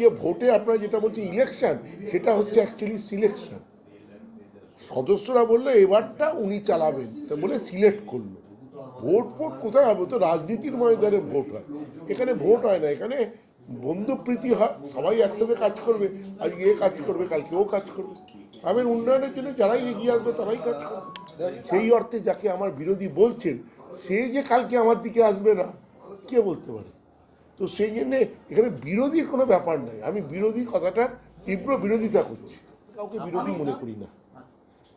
যে ভোটে আপনারা যেটা বলছেন ইলেকশন সেটা হচ্ছে অ্যাকচুয়ালি সিলেকশন সদস্যরা বলল, এবারটা উনি চালাবেন। তা বলে সিলেক্ট করল। ভোট ফোট কোথায় হবে? তো রাজনীতির ময়দানে ভোট হয়। এখানে ভোট হয় না, এখানে বন্ধুপ্রীতি হয়। সবাই একসাথে কাজ করবে। আজকে এ কাজ করবে, কালকে ও কাজ করবে। গ্রামের উন্নয়নের জন্য যারাই এগিয়ে আসবে, তারাই কাজ করবে। সেই অর্থে যাকে আমার বিরোধী বলছেন, সে যে কালকে আমার দিকে আসবে না, কে বলতে পারে? তো সেই জন্যে এখানে বিরোধীর কোনো ব্যাপার নাই আমি বিরোধী কথাটার তীব্র বিরোধিতা করছি। কাউকে বিরোধী মনে করি না।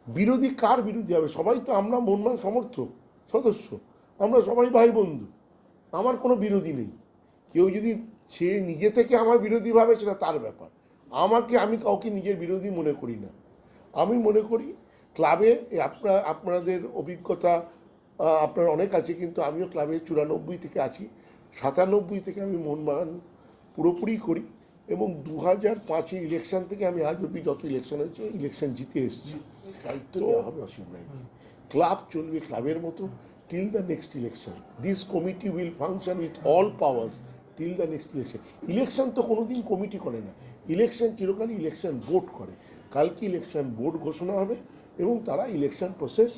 বিরোধী কার বিরোধী হবে? সবাই তো আমরা মনমান সমর্থক সদস্য। আমরা সবাই ভাই বন্ধু আমার কোনো বিরোধী নেই। কেউ যদি সে নিজে থেকে আমার বিরোধী ভাবে সেটা তার ব্যাপার। আমাকে আমি কাউকে নিজের বিরোধী মনে করি না। আমি মনে করি ক্লাবে আপনার আপনাদের অভিজ্ঞতা আপনার অনেক আছে কিন্তু আমিও ক্লাবে চুরানব্বই থেকে আছি সাতানব্বই থেকে আমি মোহনবাগান পুরোপুরি করি এবং দু হাজার পাঁচে ইলেকশন থেকে আমি আজ অব্দি যত ইলেকশন হয়েছে ইলেকশন জিতে এসেছি। দায়িত্ব দেওয়া হবে অসুবিধা ক্লাব চলবে ক্লাবের মতো till the next election this committee will function with all powers till the next election election তো কোনোদিন কমিটি করে না। ইলেকশন চিরকালই ইলেকশন বোর্ড করে। কালকে ইলেকশন বোর্ড ঘোষণা হবে এবং তারা ইলেকশন প্রসেস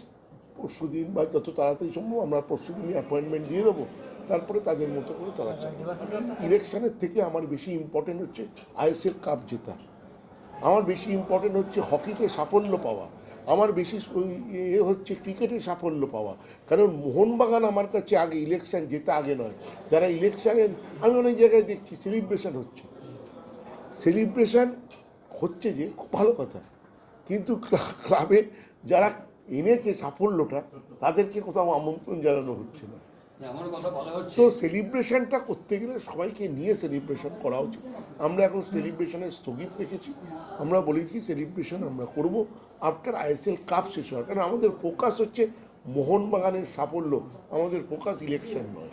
পরশু দিন বা যত তাড়াতাড়ি সম্ভব আমরা পরশু দিনই অ্যাপয়েন্টমেন্ট দিয়ে দেবো। তারপরে তাদের মতো করে তারা চালাবে ইলেকশনের থেকে আমার বেশি ইম্পর্টেন্ট হচ্ছে আইএসএফ কাপ জেতা। আমার বেশি ইম্পর্টেন্ট হচ্ছে হকিতে সাফল্য পাওয়া। আমার বেশি এ হচ্ছে ক্রিকেটে সাফল্য পাওয়া। কারণ মোহনবাগান আমার কাছে আগে ইলেকশন যেতে আগে নয়। যারা ইলেকশনের আমি অনেক জায়গায় দেখছি সেলিব্রেশন হচ্ছে। সেলিব্রেশন হচ্ছে যে, খুব ভালো কথা। কিন্তু ক্লাবে যারা এনেছে সাফল্যটা তাদেরকে কোথাও আমন্ত্রণ জানানো হচ্ছে না। তো সেলিব্রেশনটা করতে গেলে সবাইকে নিয়ে সেলিব্রেশন করা উচিত। আমরা এখন সেলিব্রেশনে স্থগিত রেখেছি। আমরা বলেছি সেলিব্রেশন আমরা করব। আফটার আইএসএল কাপ শেষ হওয়ার কারণ আমাদের ফোকাস হচ্ছে মোহনবাগানের সাফল্য। আমাদের ফোকাস ইলেকশন নয়।